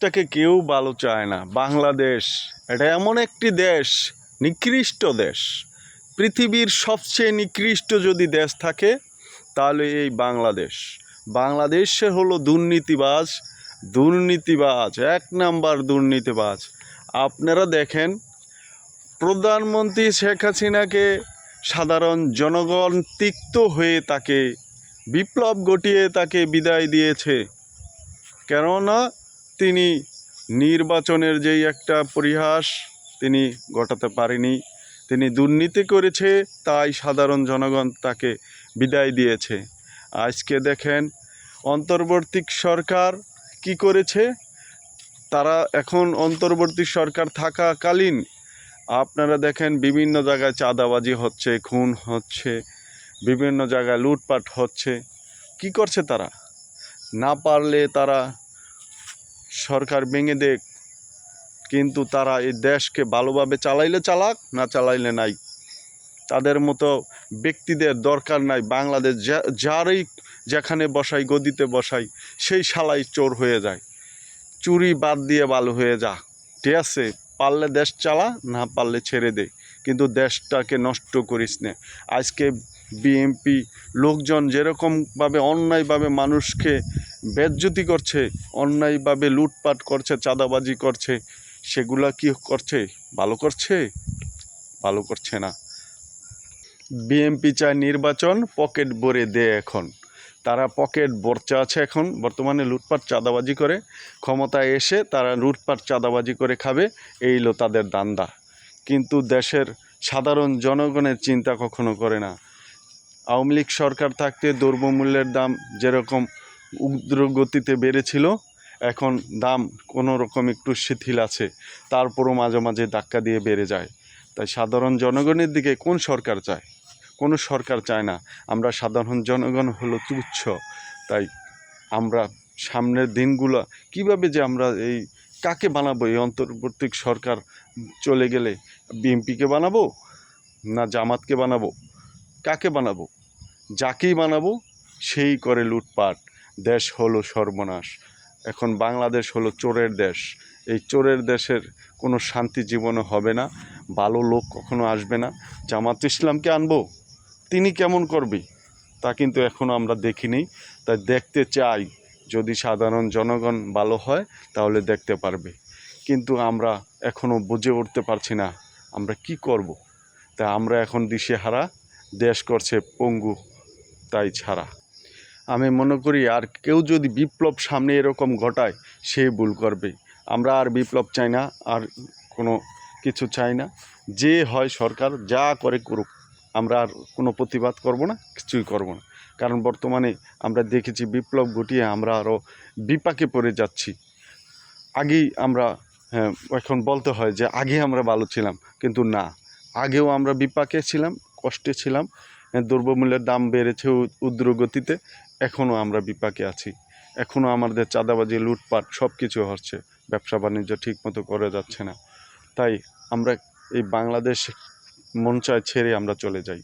দেশটাকে কেউ ভালো চায় না। বাংলাদেশ, এটা এমন একটি দেশ, নিকৃষ্ট দেশ। পৃথিবীর সবচেয়ে নিকৃষ্ট যদি দেশ থাকে, তাহলে এই বাংলাদেশ। বাংলাদেশে হলো দুর্নীতিবাজ দুর্নীতিবাজ, এক নাম্বার দুর্নীতিবাজ। আপনারা দেখেন, প্রধানমন্ত্রী শেখ হাসিনাকে সাধারণ জনগণ তিক্ত হয়ে তাকে বিপ্লব ঘটিয়ে তাকে বিদায় দিয়েছে। কেননা তিনি নির্বাচনের যেই একটা পরিহাস তিনি ঘটাতে পারেনি, তিনি দুর্নীতি করেছে, তাই সাধারণ জনগণ তাকে বিদায় দিয়েছে। আজকে দেখেন, অন্তর্বর্তী সরকার কি করেছে? তারা এখন অন্তর্বর্তী সরকার থাকাকালীন আপনারা দেখেন বিভিন্ন জায়গায় চাঁদাবাজি হচ্ছে, খুন হচ্ছে, বিভিন্ন জায়গায় লুটপাট হচ্ছে। কি করছে তারা? না পারলে তারা সরকার ভেঙে দেখ কিন্তু তারা এই দেশকে ভালোভাবে চালাইলে চালাক, না চালাইলে নাই। তাদের মতো ব্যক্তিদের দরকার নাই, বাংলাদেশ যারই যেখানে বসাই, গদিতে বসাই, সেই শালাই চোর হয়ে যায়। চুরি বাদ দিয়ে ভালো হয়ে যা। ঠিক আছে, পারলে দেশ চালা, না পারলে ছেড়ে দে, কিন্তু দেশটাকে নষ্ট করিস না। আজকে বিএমপি লোকজন যেরকমভাবে, অন্যায়ভাবে মানুষকে বেজ্জতি করছে, অন্যায়ভাবে লুটপাট করছে, চাঁদাবাজি করছে, সেগুলা কি করছে? ভালো করছে? ভালো করছে না। বিএমপি চায় নির্বাচন, পকেট ভরে দেয় এখন। তারা পকেট ভরতে আছে এখন, বর্তমানে লুটপাট, চাঁদাবাজি করে। ক্ষমতায় এসে তারা লুটপাট, চাঁদাবাজি করে খাবে, এই হলো তাদের দান্দা কিন্তু দেশের সাধারণ জনগণের চিন্তা কখনো করে না। আওয়ামী লীগ সরকার থাকতে দ্রব্যমূল্যের দাম যেরকম উগ্র গতিতে বেড়েছিল। এখন দাম কোনো রকম একটু শিথিল আছে। তারপরও মাঝে মাঝে ধাক্কা দিয়ে বেড়ে যায়। তাই সাধারণ জনগণের দিকে কোন সরকার চায়? কোনো সরকার চায় না। আমরা সাধারণ জনগণ হলো তুচ্ছ। তাই আমরা সামনের দিনগুলো কীভাবে যে আমরা এই কাকে বানাবো? এই অন্তর্বর্তী সরকার চলে গেলে বিএনপিকে বানাবো না জামাতকে বানাবো? কাকে বানাবো? যাকেই বানাবো সেই করে লুটপাট। দেশ হলো সর্বনাশ। এখন বাংলাদেশ হলো চোরের দেশ। এই চোরের দেশের কোনো শান্তি জীবনে হবে না, ভালো লোক কখনো আসবে না। জামাত ইসলামকে আনব, তিনি কেমন করবে, তা কিন্তু এখনও আমরা দেখিনি। তাই দেখতে চাই, যদি সাধারণ জনগণ ভালো হয়, তাহলে দেখতে পারবে। কিন্তু আমরা এখনও বুঝে উঠতে পারছি না, আমরা কি করব। তা আমরা এখন দিশেহারা, দেশ করছে পঙ্গু, তাই ছাড়া। আমি মনে করি আর কেউ যদি বিপ্লব সামনে এরকম ঘটায় সে ভুল করবে আমরা আর বিপ্লব চাই না আর কোনো কিছু চাই না। যে হয় সরকার যা করে করুক আমরা আর কোনো প্রতিবাদ করব না কিছুই করব না। কারণ বর্তমানে আমরা দেখেছি বিপ্লব ঘটিয়ে আমরা আরও বিপাকে পড়ে যাচ্ছি। আগেই আমরা হ্যাঁ, এখন বলতে হয় যে আগে আমরা ভালো ছিলাম কিন্তু না। আগেও আমরা বিপাকে ছিলাম কষ্টে ছিলাম হ্যাঁ, দ্রব্যমূল্যের দাম বেড়েছে উ- উদ্র গতিতে এখনও আমরা বিপাকে আছি। এখনও আমাদের চাঁদাবাজি, লুটপাট সব কিছু হচ্ছে। ব্যবসা বাণিজ্য ঠিকমতো করে যাচ্ছে না। তাই আমরা এই বাংলাদেশ মন চায় ছেড়ে আমরা চলে যাই।